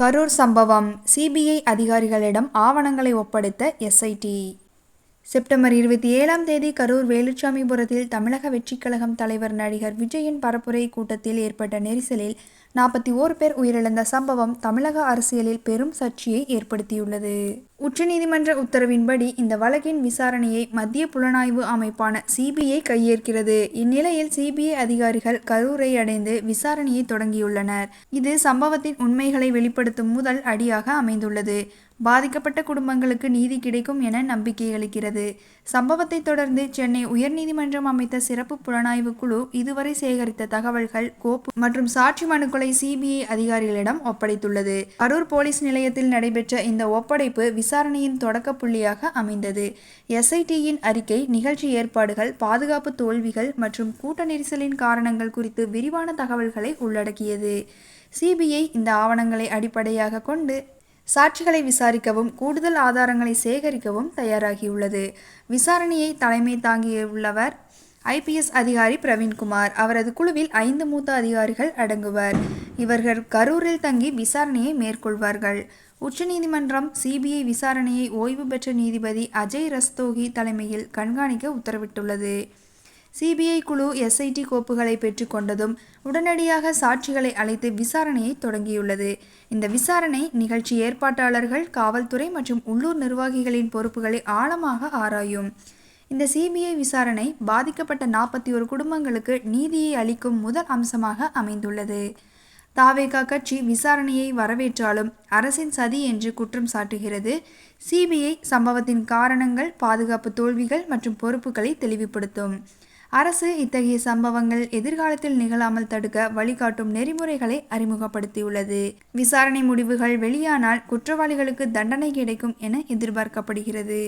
கரூர் சம்பவம் சிபிஐ அதிகாரிகளிடம் ஆவணங்களை ஒப்படைத்த எஸ்ஐடி. செப்டம்பர் இருபத்தி ஏழாம் தேதி கரூர் வேலுச்சாமிபுரத்தில் தமிழக வெற்றிக் கழகம் தலைவர் நடிகர் விஜயின் பரப்புரை கூட்டத்தில் ஏற்பட்ட நெரிசலில் நாற்பத்தி ஓரு பேர் உயிரிழந்த சம்பவம் தமிழக அரசியலில் பெரும் சர்ச்சையை ஏற்படுத்தியுள்ளது. உச்சநீதிமன்ற உத்தரவின்படி இந்த வழக்கின் விசாரணையை மத்திய புலனாய்வு அமைப்பான சிபிஐ கையேற்கிறது. இந்நிலையில் சிபிஐ அதிகாரிகள் கரூரை அடைந்து விசாரணையை தொடங்கியுள்ளனர். இது சம்பவத்தின் உண்மைகளை வெளிப்படுத்தும் முதல் அடியாக அமைந்துள்ளது. பாதிக்கப்பட்ட குடும்பங்களுக்கு நீதி கிடைக்கும் என நம்பிக்கை அளிக்கிறது. சம்பவத்தை தொடர்ந்து சென்னை உயர்நீதிமன்றம் அமைத்த சிறப்பு புலனாய்வு குழு இதுவரை சேகரித்த தகவல்கள் கோப்பு மற்றும் சாட்சி மனுக்களை சிபிஐ அதிகாரிகளிடம் ஒப்படைத்துள்ளது. கரூர் போலீஸ் நிலையத்தில் நடைபெற்ற இந்த ஒப்படைப்பு விசாரணையின் தொடக்க புள்ளியாக அமைந்தது. எஸ்ஐடியின் அறிக்கை நிகழ்ச்சி ஏற்பாடுகள் பாதுகாப்பு தோல்விகள் மற்றும் கூட்ட நெரிசலின் காரணங்கள் குறித்து விரிவான தகவல்களை உள்ளடக்கியது. சிபிஐ இந்த ஆவணங்களை அடிப்படையாக கொண்டு சாட்சிகளை விசாரிக்கவும் கூடுதல் ஆதாரங்களை சேகரிக்கவும் தயாராகியுள்ளது. விசாரணையை தலைமை தாங்கியுள்ளவர் ஐபிஎஸ் அதிகாரி பிரவீன்குமார் அவரது குழுவில் ஐந்து மூத்த அதிகாரிகள் அடங்குவர். இவர்கள் கரூரில் தங்கி விசாரணையை மேற்கொள்வார்கள். உச்சநீதிமன்றம் சிபிஐ விசாரணையை ஓய்வு பெற்ற நீதிபதி அஜய் ரஸ்தோகி தலைமையில் கண்காணிக்க உத்தரவிட்டுள்ளது. சிபிஐ குழு எஸ்ஐடி கோப்புகளை பெற்றுக்கொண்டதும் உடனடியாக சாட்சிகளை அழைத்து விசாரணையை தொடங்கியுள்ளது. இந்த விசாரணை நிகழ்ச்சி ஏற்பாட்டாளர்கள் காவல்துறை மற்றும் உள்ளூர் நிர்வாகிகளின் பொறுப்புகளை ஆழமாக ஆராயும். இந்த சிபிஐ விசாரணை பாதிக்கப்பட்ட நாற்பத்தி ஒரு குடும்பங்களுக்கு நீதியை அளிக்கும் முதல் அம்சமாக அமைந்துள்ளது. தாவேகா கட்சி விசாரணையை வரவேற்றாலும் அரசின் சதி என்று குற்றம் சாட்டுகிறது. சிபிஐ சம்பவத்தின் காரணங்கள் பாதுகாப்பு தோல்விகள் மற்றும் பொறுப்புகளை தெளிவுபடுத்தும். அரசு இத்தகைய சம்பவங்கள் எதிர்காலத்தில் நிகழாமல் தடுக்க வழிகாட்டும் நெறிமுறைகளை அறிமுகப்படுத்தியுள்ளது. விசாரணை முடிவுகள் வெளியானால் குற்றவாளிகளுக்கு தண்டனை கிடைக்கும் என எதிர்பார்க்கப்படுகிறது.